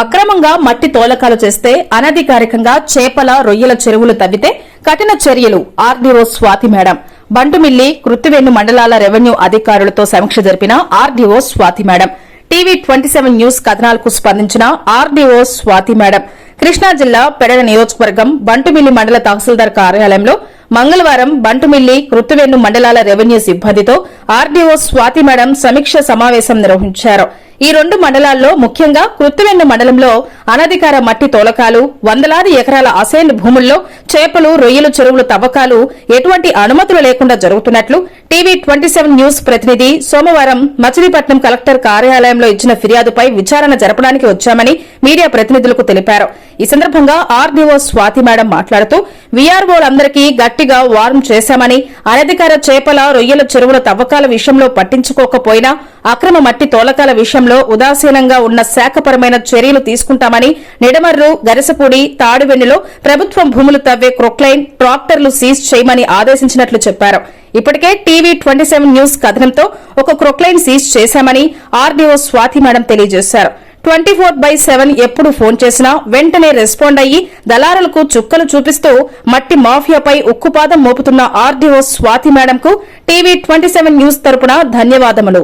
అక్రమంగా మట్టి తోలకాలు చేస్తే అనధికారికంగా చేపల రొయ్యల చెరువులు తవ్వితే కఠిన చర్యలు ఆర్డీఓ స్వాతి మేడం. బంటుమిల్లి కృత్తివేణు మండలాల రెవెన్యూ అధికారులతో సమీక్ష జరిపిన RDO Swathi madam. TV twenty seven news కథనాలకు స్పందించిన ఆర్డీఓ స్వాతి మేడం. కృష్ణా జిల్లా పెడల నియోజకవర్గం బంటుమిల్లి మండల తహసీల్దార్ కార్యాలయంలో మంగళవారం బంటుమిల్లి కృత్తివేణు మండలాల రెవెన్యూ సిబ్బందితో ఆర్డీఓ స్వాతి మేడం సమీక్ష సమావేశం నిర్వహించారు. ఈ రెండు మండలాల్లో ముఖ్యంగా కృత్తివెన్ను మండలంలో అనధికార మట్టి తోలకాలు వందలాది ఎకరాల అసైన్ భూముల్లో చేపలు రొయ్యలు చెరువులు తవ్వకాలు ఎటువంటి అనుమతులు లేకుండా జరుగుతున్నట్లు టీవీ ట్వంటీ సెవెన్ న్యూస్ ప్రతినిధి సోమవారం మచిలీపట్నం కలెక్టర్ కార్యాలయంలో ఇచ్చిన ఫిర్యాదుపై విచారణ జరపడానికి వచ్చామని మీడియా ప్రతినిధులకు తెలిపారు. ఈ సందర్భంగా ఆర్డీఓ స్వాతి మేడం మాట్లాడుతూ వీఆర్ఓలందరికీ గట్టిగా వార్మ్ చేశామని అనధికార చేపల రొయ్యల చెరువుల తవ్వకాలు విషయంలో పట్టించుకోకపోయినా అక్రమ మట్టి తోలకాల విషయంలో ఉదాసీనంగా ఉన్న శాఖపరమైన చర్యలు తీసుకుంటామని నిడమర్రు గరిసపూడి తాడువెన్నులో ప్రభుత్వం భూములు తవ్వే క్రొక్లైన్ ట్రాక్టర్లు సీజ్ చేయమని ఆదేశించినట్లు చెప్పారు. ఇప్పటికే టీవీ ట్వంటీ సెవెన్ న్యూస్ కథనంతో ఒక క్రొక్లైన్ సీజ్ చేశామని ఆర్డీఓ స్వాతి మేడం తెలియజేశారు. ట్వంటీ ఫోర్ బై సెవెన్ ఎప్పుడు ఫోన్ చేసినా వెంటనే రెస్పాండ్ అయ్యి దళారులకు చుక్కలు చూపిస్తూ మట్టి మాఫియాపై ఉక్కుపాదం మోపుతున్న ఆర్డీఓ స్వాతి మేడంకు టీవీ ట్వంటీ సెవెన్ న్యూస్ తరపున ధన్యవాదములు.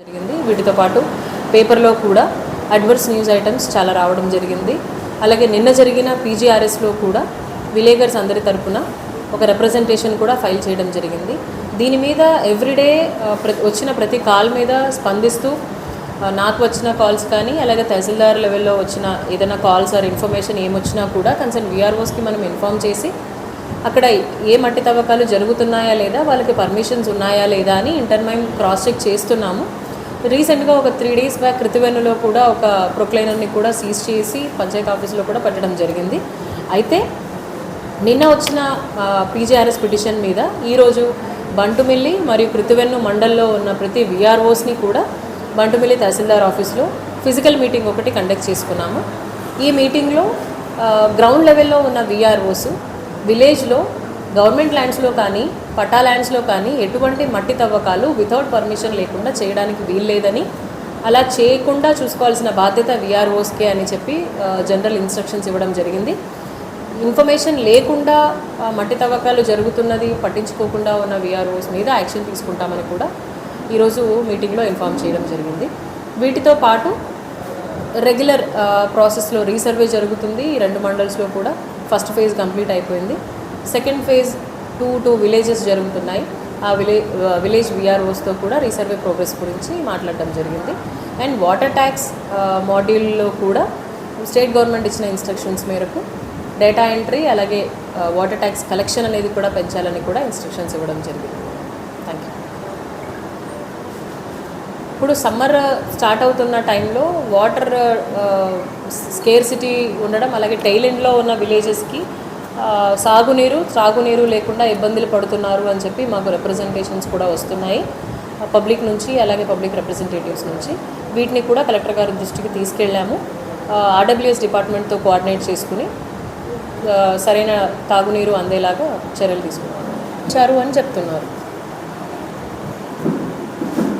జరిగింది. వీటితో పాటు పేపర్లో కూడా అడ్వర్స్ న్యూస్ ఐటమ్స్ చాలా రావడం జరిగింది. అలాగే నిన్న జరిగిన పీజీఆర్ఎస్లో కూడా విలేగర్స్ అందరి తరపున ఒక రిప్రజెంటేషన్ కూడా ఫైల్ చేయడం జరిగింది. దీని మీద ఎవ్రీడే వచ్చిన ప్రతి కాల్ మీద స్పందిస్తూ నాకు వచ్చిన కాల్స్ కానీ అలాగే తహసీల్దార్ లెవెల్లో వచ్చిన ఏదైనా కాల్స్ ఆర్ ఇన్ఫర్మేషన్ ఏమొచ్చినా కూడా కన్సర్న్ వీఆర్ఓస్కి మనం ఇన్ఫామ్ చేసి అక్కడ ఏ మట్టి తవ్వకాలు జరుగుతున్నాయా లేదా వాళ్ళకి పర్మిషన్స్ ఉన్నాయా లేదా అని ఇంటర్మైమ్ క్రాస్ చెక్ చేస్తున్నాము. రీసెంట్గా ఒక త్రీ డేస్ బ్యాక్ కృతివేణులో కూడా ఒక ప్రొక్లైనర్ని కూడా సీజ్ చేసి పంచాయత్ ఆఫీస్లో కూడా పెట్టడం జరిగింది. అయితే నిన్న వచ్చిన పీజీఆర్ఎస్ పిటిషన్ మీద ఈరోజు బంటుమిల్లి మరియు కృతివెన్ను మండల్లో ఉన్న ప్రతి విఆర్ఓస్ని కూడా బంటుమిల్లి తహసీల్దార్ ఆఫీస్లో ఫిజికల్ మీటింగ్ ఒకటి కండక్ట్ చేసుకున్నాము. ఈ మీటింగ్లో గ్రౌండ్ లెవెల్లో ఉన్న విఆర్ఓస్ విలేజ్లో గవర్నమెంట్ ల్యాండ్స్లో కానీ పట్టా ల్యాండ్స్లో కానీ ఎటువంటి మట్టి తవ్వకాలు వితౌట్ పర్మిషన్ లేకుండా చేయడానికి వీల్లేదని అలా చేయకుండా చూసుకోవాల్సిన బాధ్యత విఆర్ఓస్కే అని చెప్పి జనరల్ ఇన్స్ట్రక్షన్స్ ఇవ్వడం జరిగింది. ఇన్ఫర్మేషన్ లేకుండా మట్టి తవ్వకాలు జరుగుతున్నది పట్టించుకోకుండా ఉన్న విఆర్ఓస్ మీద యాక్షన్ తీసుకుంటామని కూడా ఈరోజు మీటింగ్లో ఇన్ఫామ్ చేయడం జరిగింది. వీటితో పాటు రెగ్యులర్ ప్రాసెస్లో రీసర్వే జరుగుతుంది. ఈ రెండు మండల్స్లో కూడా ఫస్ట్ ఫేజ్ కంప్లీట్ అయిపోయింది. Second phase two two villages జరుగుతున్నాయి. ఆ విలే విలేజ్ విఆర్ఓస్తో కూడా రీసర్వే ప్రోగ్రెస్ గురించి మాట్లాడడం జరిగింది. అండ్ వాటర్ ట్యాక్స్ మాడ్యూల్లో కూడా స్టేట్ గవర్నమెంట్ ఇచ్చిన ఇన్స్ట్రక్షన్స్ మేరకు డేటా ఎంట్రీ అలాగే వాటర్ ట్యాక్స్ కలెక్షన్ అనేది కూడా పెంచాలని కూడా ఇన్స్ట్రక్షన్స్ ఇవ్వడం జరిగింది. ఇప్పుడు సమ్మర్ స్టార్ట్ అవుతున్న టైంలో వాటర్ స్కేర్సిటీ ఉండడం అలాగే టైల్ ఎండ్లో ఉన్న విలేజెస్కి సాగునీరు సాగునీరు లేకుండా ఇబ్బందులు పడుతున్నారు అని చెప్పి మాకు రిప్రజెంటేషన్స్ కూడా వస్తున్నాయి. పబ్లిక్ నుంచి అలాగే పబ్లిక్ రిప్రజెంటేటివ్స్ నుంచి. వీటిని కూడా కలెక్టర్ గారి దృష్టికి తీసుకెళ్ళాము. ఆర్డబ్ల్యూఎస్ డిపార్ట్మెంట్తో కోఆర్డినేట్ చేసుకుని సరైన తాగునీరు అందేలాగా చర్యలు తీసుకున్నాము ఇచ్చారు అని చెప్తున్నారు.